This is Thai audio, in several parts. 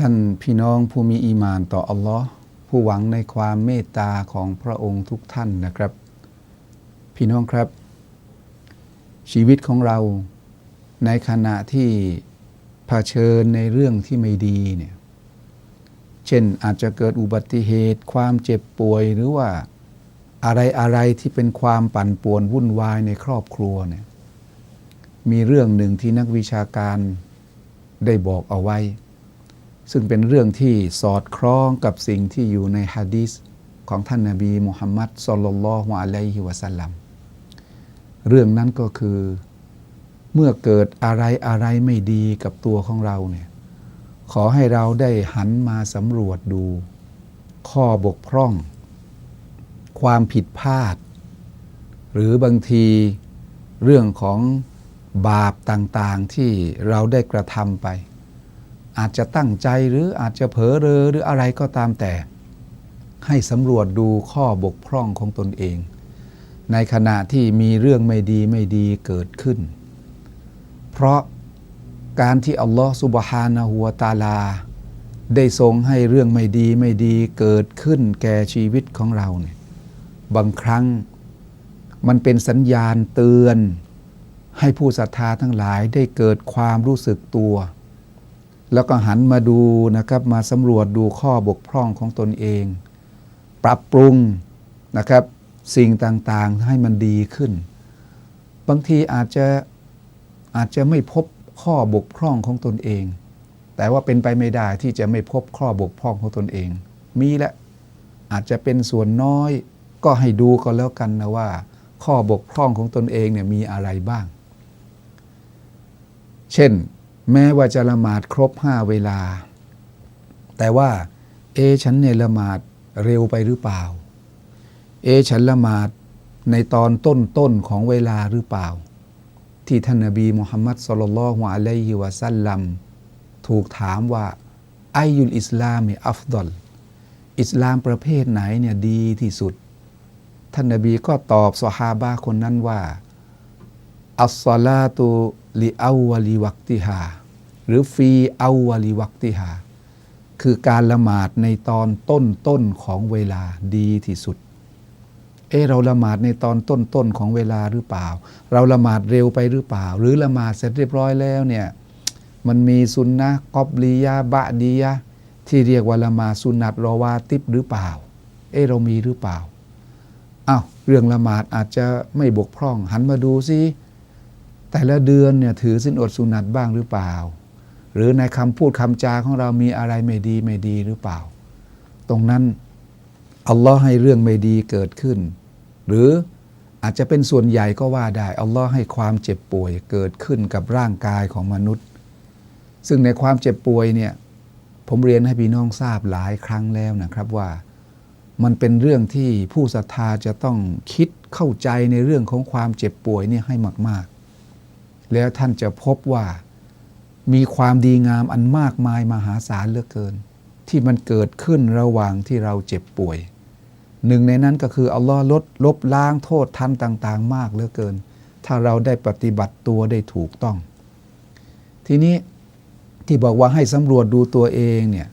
ท่านพี่น้องผู้มีอีมานต่ออัลลอฮ์ผู้หวังในความเมตตาของพระองค์ทุกท่านนะครับ พี่น้องครับ ชีวิตของเราในขณะที่เผชิญในเรื่องที่ไม่ดีเนี่ยเช่นอาจจะเกิดอุบัติเหตุ ความเจ็บป่วยหรือว่าอะไรอะไรที่เป็นความปั่นป่วนวุ่นวายในครอบครัวเนี่ยมีเรื่องหนึ่งที่นักวิชาการได้บอกเอาไว้ ซึ่งเป็นเรื่องที่สอดคล้องกับสิ่งที่อยู่ในฮะดีษของท่านนาบีมุฮัมมัดสลลัลลอฮุอะลัยฮิวะสัลลัมเรื่องนั้นก็คือเมื่อเกิดอะไรอะไรไม่ดีกับตัวของเราเนี่ยขอให้เราได้หันมาสำรวจดู ข้อบกพร่อง ความผิดพลาด หรือบางทีเรื่องของบาปต่างๆที่เราได้กระทำไป อาจจะตั้งใจหรืออาจจะเผลอเรอหรืออะไรก็ตามแต่ ให้สำรวจดูข้อบกพร่องของตนเอง ในขณะที่มีเรื่องไม่ดีไม่ดีเกิดขึ้น เพราะการที่อัลลอฮฺสุบฮานะฮูวตาลา ได้ทรงให้เรื่องไม่ดีไม่ดีเกิดขึ้นแก่ชีวิตของเราเนี่ยบางครั้งมันเป็นสัญญาณเตือน ให้ผู้ศรัทธาทั้งหลายได้เกิดความรู้สึกตัว แล้วก็หันมาดูนะครับมาสำรวจดูข้อบกพร่องของตนเอง ปรับปรุงนะครับสิ่งต่างๆให้มันดีขึ้น บางทีอาจจะอาจจะไม่พบข้อบกพร่องของตนเอง แต่ว่าเป็นไปไม่ได้ที่จะไม่พบข้อบกพร่องของตนเอง มีและอาจจะเป็นส่วนน้อยก็ให้ดูก็แล้วกันนะว่า ข้อบกพร่องของตนเองเนี่ยมีอะไรบ้าง เช่น แม้ว่าจะละหมาดครบห้าเวลา แต่ว่า เอฉันเนี่ยละหมาดเร็วไปหรือเปล่า เอฉันละหมาดในตอนต้นต้นของเวลาหรือเปล่า ที่ท่านนบีมุฮัมมัดสุลลัลฮวะลัยฮิวะสัลลัมถูกถามว่าไอยุลอิสลามอัฟดอลอิสลามประเภทไหนเนี่ยดีที่สุด ท่านนบีก็ตอบสฮาบะคนนั้นว่า อัสซาลาตุลิอาวลีวักติฮาหรือฟีอาวลีวักติฮาคือการละหมาดในตอนต้นต้นของเวลาดีที่สุด เออเราละหมาดในตอนต้นต้นของเวลาหรือเปล่า เราละหมาดเร็วไปหรือเปล่า หรือละหมาดเสร็จเรียบร้อยแล้วเนี่ยมันมีซุนนะกอบลียาบะดียะที่เรียกว่าละหมาดสุนัตรอวาติบหรือเปล่า เออเรามีหรือเปล่าอ้าวเรื่องละหมาดอาจจะไม่บกพร่อง หันมาดูซิ แต่ละเดือนเนี่ยถือสินอดสุนัตบ้างหรือเปล่า หรือในคำพูดคำจาของเรามีอะไรไม่ดีไม่ดีหรือเปล่า ตรงนั้นอัลลอฮ์ให้เรื่องไม่ดีเกิดขึ้น หรืออาจจะเป็นส่วนใหญ่ก็ว่าได้อัลลอฮ์ให้ความเจ็บป่วยเกิดขึ้นกับร่างกายของมนุษย์ ซึ่งในความเจ็บป่วยเนี่ยผมเรียนให้พี่น้องทราบหลายครั้งแล้วนะครับว่า มันเป็นเรื่องที่ผู้ศรัทธาจะต้องคิดเข้าใจในเรื่องของความเจ็บป่วยเนี่ยให้มากๆ แล้วท่านจะพบว่ามีความดีงามอันมากมายมหาศาลเหลือเกิน ที่มันเกิดขึ้นระหว่างที่เราเจ็บป่วย หนึ่งในนั้นก็คืออัลลอฮ์ลดลบล้างโทษทันต่าง ๆ มากเหลือเกิน ถ้าเราได้ปฏิบัติตัวได้ถูกต้อง ทีนี้ที่บอกว่าให้สำรวจดูตัวเองเนี่ย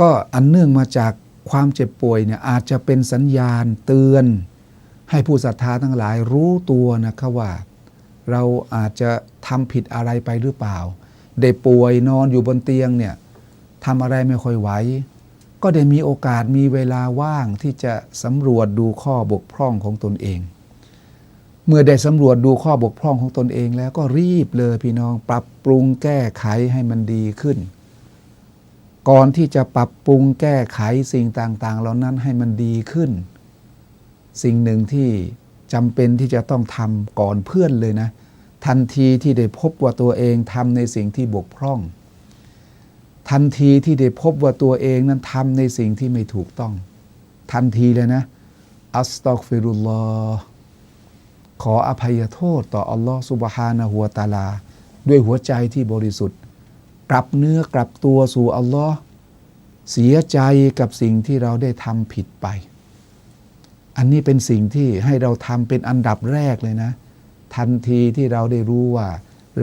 ก็อันเนื่องมาจากความเจ็บป่วยเนี่ยอาจจะเป็นสัญญาณเตือน ให้ผู้ศรัทธาทั้งหลายรู้ตัวนะครับว่า เราอาจจะทำผิดอะไรไปหรือเปล่า ได้ป่วยนอนอยู่บนเตียงเนี่ยทำอะไรไม่ค่อยไหวก็ได้มีโอกาสมีเวลาว่างที่จะสำรวจดูข้อบกพร่องของตนเอง เมื่อได้สำรวจดูข้อบกพร่องของตนเองแล้วก็รีบเลยพี่น้องปรับปรุงแก้ไขให้มันดีขึ้น ก่อนที่จะปรับปรุงแก้ไขสิ่งต่างๆ เหล่านั้นให้มันดีขึ้น สิ่งหนึ่งที่ จำเป็นที่จะต้องทำก่อนเพื่อนเลยนะ ทันทีที่ได้พบว่าตัวเองทำในสิ่งที่บกพร่อง ทันทีที่ได้พบว่าตัวเองนั้นทำในสิ่งที่ไม่ถูกต้อง ทันทีเลยนะอัสตักฟิรุลลอฮ์ขออภัยโทษต่ออัลลอฮ์สุบฮานะฮัวตาลา ด้วยหัวใจที่บริสุทธิ์ กลับเนื้อกลับตัวสู่อัลลอฮ์เสียใจกับสิ่งที่เราได้ทำผิดไป อันนี้เป็นสิ่งที่ให้เราทำเป็นอันดับแรกเลยนะ ทันทีที่เราได้รู้ว่า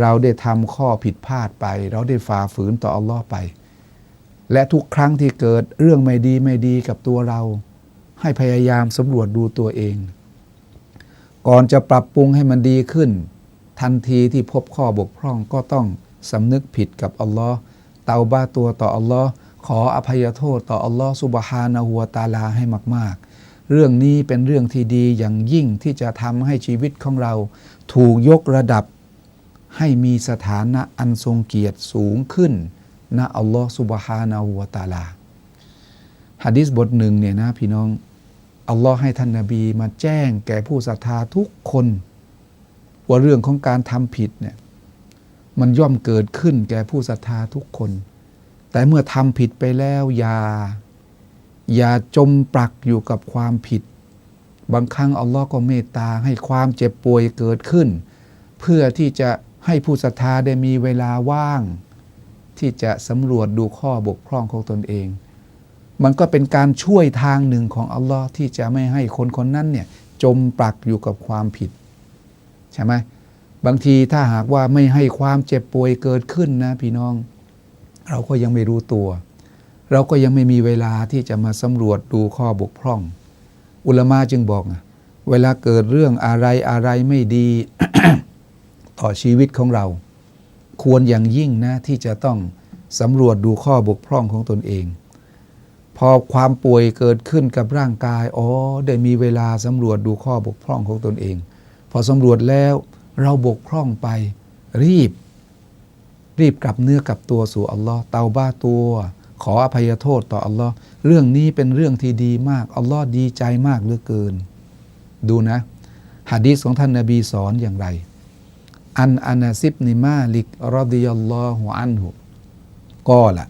เราได้ทำข้อผิดพลาดไป เราได้ฝ่าฝืนต่ออัลลอฮ์ไป และทุกครั้งที่เกิดเรื่องไม่ดีไม่ดีกับตัวเรา ให้พยายามสำรวจดูตัวเอง ก่อนจะปรับปรุงให้มันดีขึ้น ทันทีที่พบข้อบกพร่องก็ต้องสำนึกผิดกับอัลลอฮ์เตาบ้าตัวต่ออัลลอฮ์ขออภัยโทษต่ออัลลอฮ์สุบฮานะฮัวตาลาให้มากๆ เรื่องนี้เป็นเรื่องที่ดีอย่างยิ่งที่จะทำให้ชีวิตของเรา ถูกยกระดับให้มีสถานะอันทรงเกียรติสูงขึ้นณอัลลอฮ์สุบฮานะฮูวตาลาฮะดิษบทหนึ่งเนี่ยนะพี่น้อง อัลลอฮ์ให้ท่านนาบีมาแจ้งแก่ผู้ศรัทธาทุกคน ว่าเรื่องของการทำผิดเนี่ยมันย่อมเกิดขึ้นแก่ผู้ศรัทธาทุกคน แต่เมื่อทำผิดไปแล้วอย่า อย่าจมปลักอยู่กับความผิด บางครั้งอัลลอฮ์ก็เมตตาให้ความเจ็บป่วยเกิดขึ้น เพื่อที่จะให้ผู้ศรัทธาได้มีเวลาว่าง ที่จะสำรวจดูข้อบกพร่องของตนเอง มันก็เป็นการช่วยทางหนึ่งของอัลลอฮ์ที่จะไม่ให้คนคนนั้นเนี่ยจมปลักอยู่กับความผิด ใช่ไหมบางทีถ้าหากว่าไม่ให้ความเจ็บป่วยเกิดขึ้นนะพี่น้อง เราก็ยังไม่รู้ตัว เราก็ยังไม่มีเวลาที่จะมาสำรวจดูข้อบกพร่อง อุลมาจึงบอกนะเวลาเกิดเรื่องอะไรอะไรไม่ดี ต่อชีวิตของเรา ควรอย่างยิ่งนะที่จะต้องสำรวจดูข้อบกพร่องของตนเอง พอความป่วยเกิดขึ้นกับร่างกายอ๋อได้มีเวลาสำรวจดูข้อบกพร่องของตนเอง พอสำรวจแล้วเราบกพร่องไป รีบ รีบกลับเนื้อกลับตัวสู่อัลลอฮ์เตาบ้าตัว ขออภัยโทษต่ออัลลอฮ์เรื่องนี้เป็นเรื่องที่ดีมาก อัลลอฮ์ดีใจมากเหลือเกิน ดูนะฮะดีษของท่านนาบีสอนอย่างไร อันอานาซิบนิมาลิกรดิยัลลอฮุอันหุก็ละ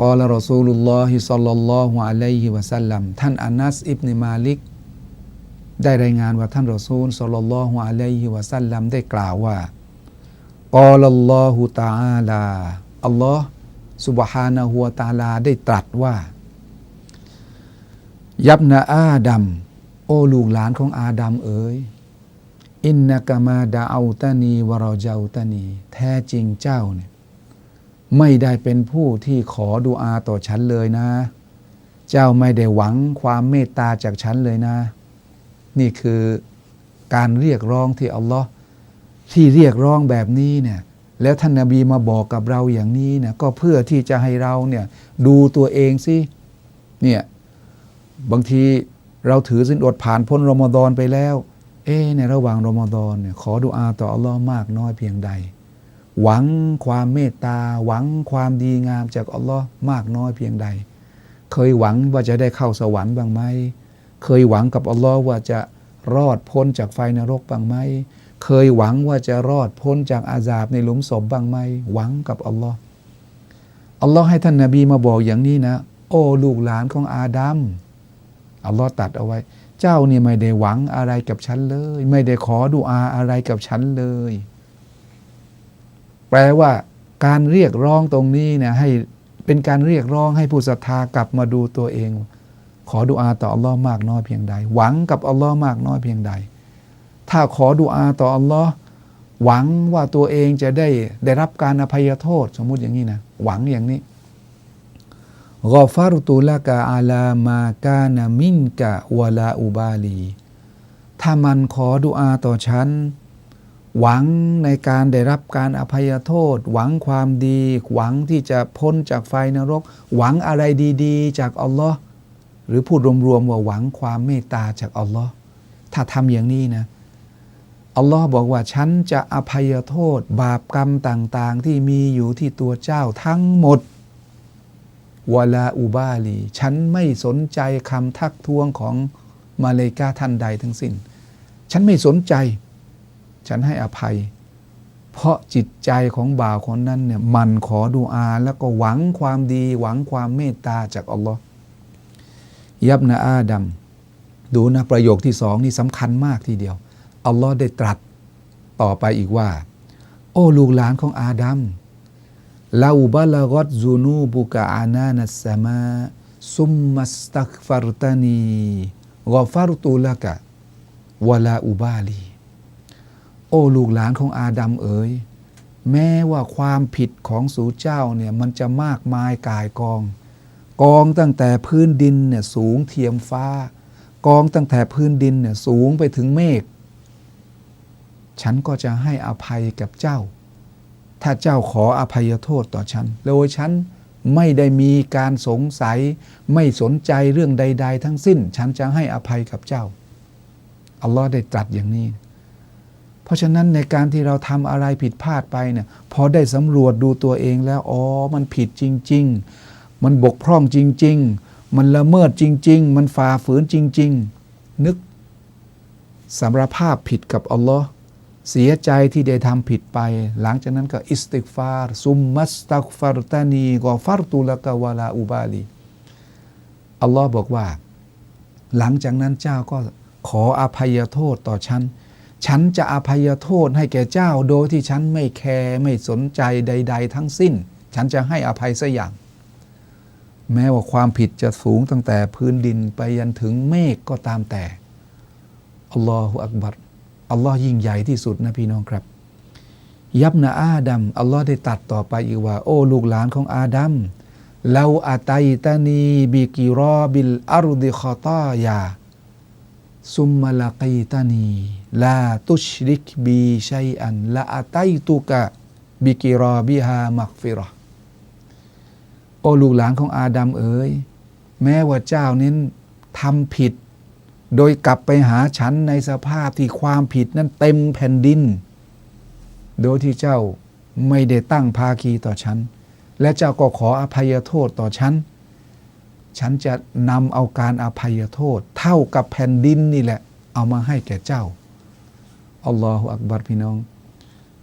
กอละรอซูลุลลอฮิซัลลัลลอฮุอะลัยฮิวะสัลลัมท่านอานัสอิบนิมาลิก ได้รายงานว่าท่านรอซูลซัลลัลลอฮุอะลัยฮิวะสัลลัมได้กล่าวว่ากอลัลลอฮุตะอาลาอัลลอฮ์ สุบฮานะฮูวตาลาได้ตรัสว่า ยับนาอาดัมโอลูกหลานของอาดัมเอ๋ยอินนากามาดาเอาตานีวรเจ้าตานี แท้จริงเจ้าเนี่ยไม่ได้เป็นผู้ที่ขอดูอาต่อฉันเลยนะ เจ้าไม่ได้หวังความเมตตาจากฉันเลยนะ นี่คือการเรียกร้องที่อัลลอฮ์ที่เรียกร้องแบบนี้เนี่ย แล้วท่านนาบีมาบอกกับเราอย่างนี้นี่ยก็เพื่อที่จะให้เราเนี่ยดูตัวเองสิเนี่ยบางทีเราถือสินอดผ่านพ้นรอมฎอนไปแล้ว เอ๊ในระหว่างรอมฎอนเนี่ยขอดุอาต่ออัลลอฮ์มากน้อยเพียงใด หวังความเมตตา หวังความดีงามจากอัลลอฮ์มากน้อยเพียงใด เคยหวังว่าจะได้เข้าสวรรค์บ้างไหม เคยหวังกับอัลลอฮ์ว่าจะรอดพ้นจากไฟนรกบ้างไหม เคยหวังว่าจะรอดพ้นจากอาซาบในหลุมศพบ้างไหมหวังกับอัลลอฮ์อัลลอฮ์ให้ท่านนาบีมาบอกอย่างนี้นะ โอ้ลูกหลานของอาดัมอัลลอฮ์ตัดเอาไว้ เจ้านี่ไม่ได้หวังอะไรกับฉันเลย ไม่ได้ขอดุอาอะไรกับฉันเลย แปลว่าการเรียกร้องตรงนี้เนี่ยให้เป็นการเรียกร้องให้ผู้ศรัทธากลับมาดูตัวเอง ขอดุอาต่ออัลลอฮ์มากน้อยเพียงใด หวังกับอัลลอฮ์มากน้อยเพียงใด ถ้าขอดุอาต่ออัลลอฮ์หวังว่าตัวเองจะได้ได้รับการอภัยโทษ สมมุติอย่างนี้นะ หวังอย่างนี้กอฟารุตุลกะอาลามากานามินกะวลาอุบาลี ถ้ามันขอดุอาต่อฉัน หวังในการได้รับการอภัยโทษ หวังความดี หวังที่จะพ้นจากไฟนรก หวังอะไรดีๆ จากอัลลอฮ์หรือพูดรวมๆว่าหวังความเมตตาจากอัลลอฮ์ถ้าทำอย่างนี้นะ อัลลอฮ์บอกว่าฉันจะอภัยโทษ บาปกรรมต่างๆ ที่มีอยู่ที่ตัวเจ้าทั้งหมดวลาอุบาลี ฉันไม่สนใจคำทักท้วงของมาเลกาท่านใดทั้งสิ้น ฉันไม่สนใจ ฉันให้อภัย เพราะจิตใจของบ่าวคนนั้นเนี่ยมันขอดูอาแล้วก็หวังความดี หวังความเมตตาจากอัลลอฮ์ยับนะอาดัมดูนะประโยคที่สองนี่สำคัญมากทีเดียว อัลลอฮ์ได้ตรัสต่อไปอีกว่า โอ้ลูกหลานของอาดัมลาอุบะลากอตซูนูบุกะอานานัสมาซุมมัสตักฟัรตานีกอฟารตุละกะวะลาอุบาลี โอ้ลูกหลานของอาดัมเอ๋ยแม้ว่าความผิดของสูเจ้าเนี่ยมันจะมากมายกายกอง กองตั้งแต่พื้นดินเนี่ยสูงเทียมฟ้า กองตั้งแต่พื้นดินเนี่ยสูงไปถึงเมฆ ฉันก็จะให้อภัยกับเจ้า ถ้าเจ้าขออภัยโทษต่อฉัน โดยฉันไม่ได้มีการสงสัย ไม่สนใจเรื่องใด ๆ ทั้งสิ้น ฉันจะให้อภัยกับเจ้า อัลลอฮ์ได้ตรัสอย่างนี้ เพราะฉะนั้นในการที่เราทำอะไรผิดพลาดไปเนี่ย พอได้สำรวจดูตัวเองแล้ว อ๋อ มันผิดจริง ๆ มันบกพร่องจริง ๆ มันละเมิดจริง ๆ มันฝ่าฝืนจริง ๆ นึกสารภาพผิดกับอัลลอฮ์ เสียใจที่ได้ทำผิดไป หลังจากนั้นก็อิสติกฟาร์ซุมมัสตักฟารตานีกอฟารตุลกะวาลาอุบาลีอัลลอฮ์บอกว่า หลังจากนั้นเจ้าก็ขออภัยโทษต่อฉัน ฉันจะอภัยโทษให้แก่เจ้าโดยที่ฉันไม่แคร์ไม่สนใจใด ๆ ทั้งสิ้น ฉันจะให้อภัยสัอย่าง แม้ว่าความผิดจะสูงตั้งแต่พื้นดินไปยันถึงเมฆก็ตามแต่อัลลอฮฺอักบัร อัลลอฮ์ยิ่งใหญ่ที่สุดนะพี่น้องครับ ยับนะอาดัมอัลลอฮ์ได้ตัดต่อไปอีกว่า โอ้ลูกหลานของอาดัมเราอาตัยตานีบิกิรอบิลอารุดิคอตายาซุมมาลากีตานีลาตุชริกบีชัยอันละอาตัยตุกะบิกิรอบิฮามักฟิรอโอ้ลูกหลานของอาดัมเอ๋ยแม้ว่าเจ้านั้นทำผิด โดยกลับไปหาฉันในสภาพที่ความผิดนั้นเต็มแผ่นดิน โดยที่เจ้าไม่ได้ตั้งภาคีต่อฉัน และเจ้าก็ขออภัยโทษต่อฉัน ฉันจะนำเอาการอภัยโทษ เท่ากับแผ่นดินนี่แหละ เอามาให้แก่เจ้า อัลลอฮฺอักบัรพี่น้อง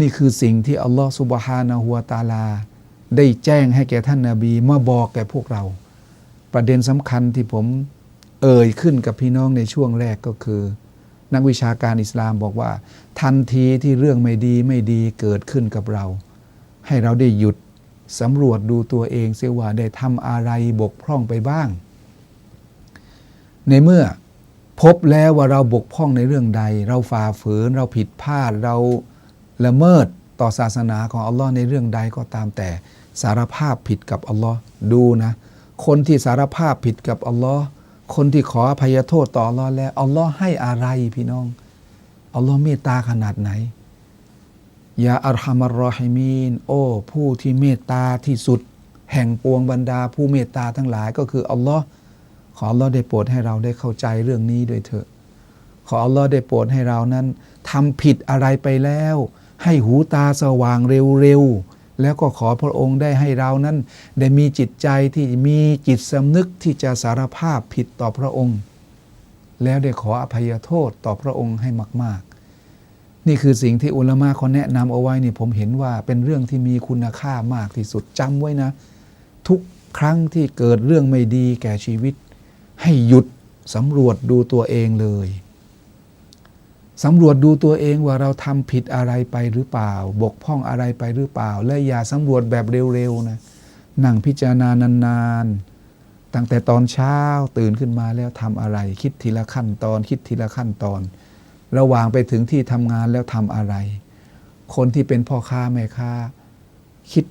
นี่คือสิ่งที่อัลลอฮฺสุบฮานะฮุวตาลา ได้แจ้งให้แก่ท่านนาบีมาบอกแก่พวกเรา ประเด็นสำคัญที่ผม เอ่ยขึ้นกับพี่น้องในช่วงแรกก็คือ นักวิชาการอิสลามบอกว่า ทันทีที่เรื่องไม่ดีไม่ดีเกิดขึ้นกับเรา ให้เราได้หยุดสำรวจดูตัวเองเสียว่าได้ทำอะไรบกพร่องไปบ้าง ในเมื่อพบแล้วว่าเราบกพร่องในเรื่องใด เราฝ่าฝืน เราผิดพลาดเราละเมิดต่อศาสนาของอัลลอฮ์ในเรื่องใดก็ตามแต่สารภาพผิดกับอัลลอฮ์ดูนะ คนที่สารภาพผิดกับอัลลอฮ์ คนที่ขออภัยโทษต่ออัลลอแล้วอัลลอฮ์ให้อะไรพี่น้องอัลลอฮ์เมตตาขนาดไหนยาอัลฮามารอฮิมีนโอ้ผู้ที่เมตตาที่สุด แห่งปวงบรรดา ผู้เมตตาทั้งหลายก็คืออัลลอฮ์ขออัลลอฮ์ได้โปรดให้เราได้เข้าใจเรื่องนี้ด้วยเถอะขออัลลอฮ์ได้โปรดให้เรานั้นทำผิดอะไรไปแล้ว ให้หูตาสว่างเร็วๆ แล้วก็ขอพระองค์ได้ให้เรานั้น ได้มีจิตใจที่มีจิตสำนึกที่จะสารภาพผิดต่อพระองค์ แล้วได้ขออภัยโทษต่อพระองค์ให้มาก ๆ นี่คือสิ่งที่อุลามะเขาแนะนำเอาไว้นี่ผมเห็นว่าเป็นเรื่องที่มีคุณค่ามากที่สุดจำไว้นะ ทุกครั้งที่เกิดเรื่องไม่ดีแก่ชีวิต ให้หยุดสำรวจดูตัวเองเลย สำรวจดูตัวเองว่าเราทำผิดอะไรไปหรือเปล่า บกพร่องอะไรไปหรือเปล่า และอย่าสำรวจแบบเร็วๆนะนั่งพิจารณานานๆตั้งแต่ตอนเช้าตื่นขึ้นมาแล้วทำอะไร คิดทีละขั้นตอน คิดทีละขั้นตอน ระหว่างไปถึงที่ทำงานแล้วทำอะไร คนที่เป็นพ่อค้าแม่ค้าคิด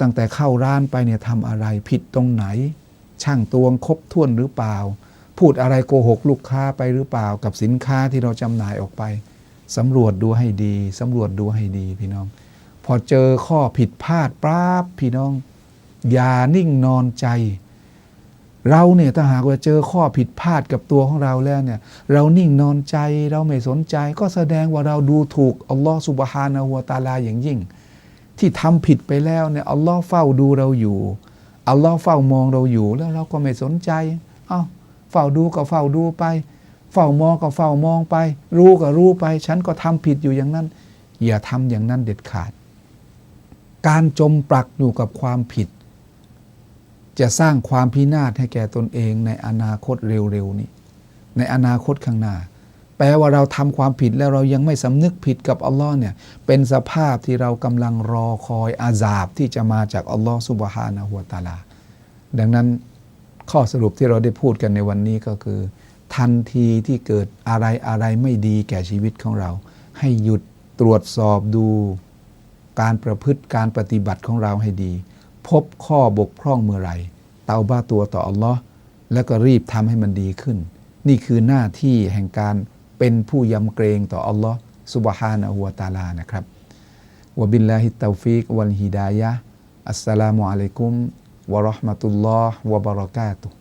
ตั้งแต่เข้าร้านไปเนี่ยทำอะไร ผิดตรงไหน ช่างตวงครบถ้วนหรือเปล่า พูดอะไรโกหกลูกค้าไปหรือเปล่ากับสินค้าที่เราจำหน่ายออกไปสำรวจดูให้ดีสำรวจดูให้ดีพี่น้อง พอเจอข้อผิดพลาดปราบพี่น้อง อย่านิ่งนอนใจ เราเนี่ยถ้าหากว่าเจอข้อผิดพลาดกับตัวของเราแล้วเนี่ย เรานิ่งนอนใจเราไม่สนใจ ก็แสดงว่าเราดูถูกอัลลอฮฺสุบฮานะฮูวตาลาอย่างยิ่ง ที่ทำผิดไปแล้วเนี่ยอัลลอฮ์เฝ้าดูเราอยู่อัลลอฮ์เฝ้ามองเราอยู่แล้วเราก็ไม่สนใจ เอ้า เฝ้าดูก็เฝ้าดูไป เฝ้ามองก็เฝ้ามองไป รู้ก็รู้ไป ฉันก็ทำผิดอยู่อย่างนั้น อย่าทำอย่างนั้นเด็ดขาด การจมปลักอยู่กับความผิด จะสร้างความพินาศให้แก่ตนเองในอนาคตเร็วๆนี้ในอนาคตข้างหน้า แปลว่าเราทำความผิดแล้วเรายังไม่สำนึกผิดกับอัลลอฮ์เนี่ยเป็นสภาพที่เรากำลังรอคอยอาซาบที่จะมาจากอัลลอฮ์สุบฮานะฮุวาตาลาดังนั้น ข้อสรุปที่เราได้พูดกันในวันนี้ก็คือ ทันทีที่เกิดอะไรอะไรไม่ดีแก่ชีวิตของเรา ให้หยุดตรวจสอบดูการประพฤติการปฏิบัติของเราให้ดี พบข้อบกพร่องเมื่อไหร่ เตาบ้าตัวต่ออัลลอฮ์แล้วก็รีบทำให้มันดีขึ้น นี่คือหน้าที่แห่งการเป็นผู้ยำเกรงต่ออัลลอฮ์สุบฮานะฮูวะตาลานะครับวบิลลาฮิตตาฟิกวัลฮิดายะอัสสลามุอะลัยกุม วะเ